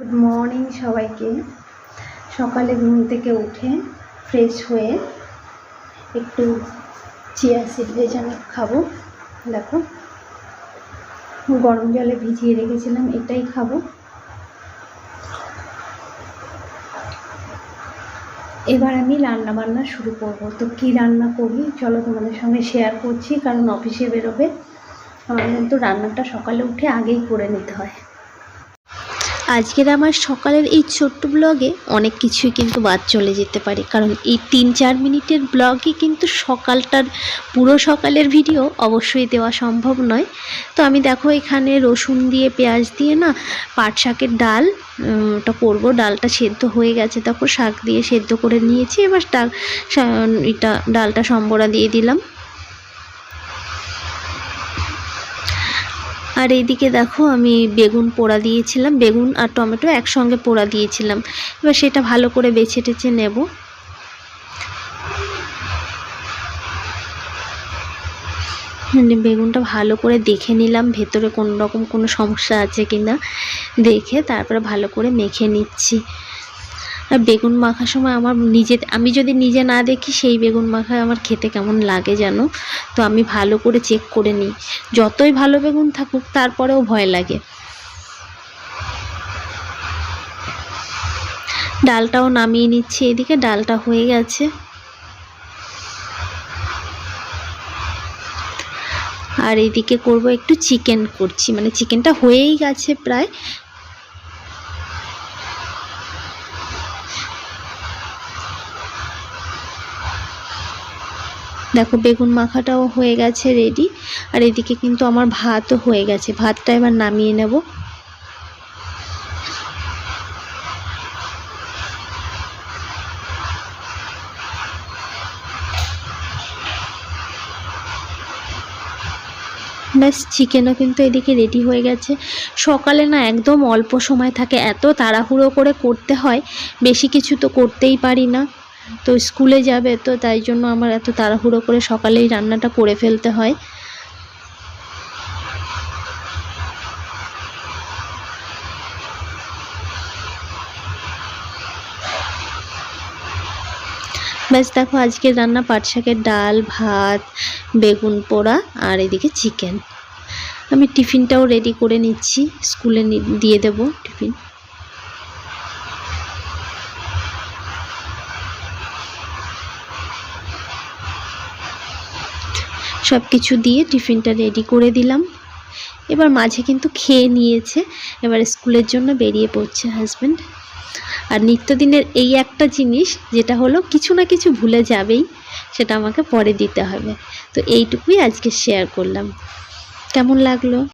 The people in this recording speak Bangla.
গুড মর্নিং সবাইকে। সকালে ঘুম থেকে উঠে ফ্রেশ হয়ে একটু চিয়া সিড ভেজানো খাব। দেখো, গরম জলে ভিজিয়ে রেখেছিলাম, এটাই খাব। এবার আমি রান্না বান্না শুরু করব। তো কি রান্না করি? চলো তোমাদের সঙ্গে শেয়ার করছি, কারণ অফিসে বেরোবে। আমার কিন্তু রান্নাটা সকালে উঠে আগেই করে নিতে হয়। আজকের আমার সকালের এই ছোট্ট ব্লগে অনেক কিছুই কিন্তু বাদ চলে যেতে পারে। কারণ এই তিন চার মিনিটের ব্লগে কিন্তু সকালটার, পুরো সকালের ভিডিও অবশ্যই দেওয়া সম্ভব নয়। তো আমি দেখো এখানে রসুন দিয়ে, পেঁয়াজ দিয়ে না পাট শাকের ডাল ওটা করব। ডালটা সেদ্ধ হয়ে গেছে তারপর শাক দিয়ে সেদ্ধ করে নিয়েছি। এবার ডাল এটা ডালটা সম্বরা দিয়ে দিলাম। আর এইদিকে দেখো, আমি বেগুন পোড়া দিয়েছিলাম। বেগুন আর টমেটো একসঙ্গে পোড়া দিয়েছিলাম। এবার সেটা ভালো করে বেছে টেছে নেব। মানে বেগুনটা ভালো করে দেখে নিলাম, ভেতরে কোনো রকম কোনো সমস্যা আছে কি না দেখে তারপরে ভালো করে মেখে নিচ্ছি। আর বেগুন মাখার সময় আমার নিজে, আমি যদি নিজে না দেখি সেই বেগুন মাখা আমার খেতে কেমন লাগে জানো? তো আমি ভালো করে চেক করে নিই। যতই ভালো বেগুন থাকুক, তারপরেও ভয় লাগে। ডালটাও নামিয়ে নিচ্ছি এদিকে, ডালটা হয়ে গেছে। আর এদিকে করব একটু চিকেন করছি। মানে চিকেনটা হয়েই গেছে প্রায়। দেখো, বেগুন মাখাটাও হয়ে গেছে রেডি আর এদিকে কিন্তু আমার ভাতও হয়ে গেছে। ভাতটা এবার নামিয়ে নেব। ব্যাস, চিকেনও কিন্তু এদিকে রেডি হয়ে গেছে। সকালে না একদম অল্প সময় থাকে, এত তাড়াহুড়ো করে করতে হয়, বেশি কিছু তো করতেই পারি না। তো স্কুলে যাবে তো তাই জন্য আমার এত তাড়াহুড়ো করে সকালেই রান্নাটা করে ফেলতে হয়। ব্যাস দেখো আজকের রান্না পাট শাকের ডাল, ভাত, বেগুন পোড়া আর এদিকে চিকেন আমি টিফিনটাও রেডি করে নিচ্ছি, স্কুলে দিয়ে দেব টিফিন। সব কিছু দিয়ে টিফিনটা রেডি করে দিলাম। এবার মাঝে কিন্তু খেয়ে নিয়েছে। এবার স্কুলের জন্য বেরিয়ে পড়ছে হাজব্যান্ড আর নিত্যদিনের এই একটা জিনিস, যেটা হলো কিছু না কিছু ভুলে যাবেই, সেটা আমাকে পরে দিতে হবে। তো এইটুকুই আজকে শেয়ার করলাম। কেমন লাগল?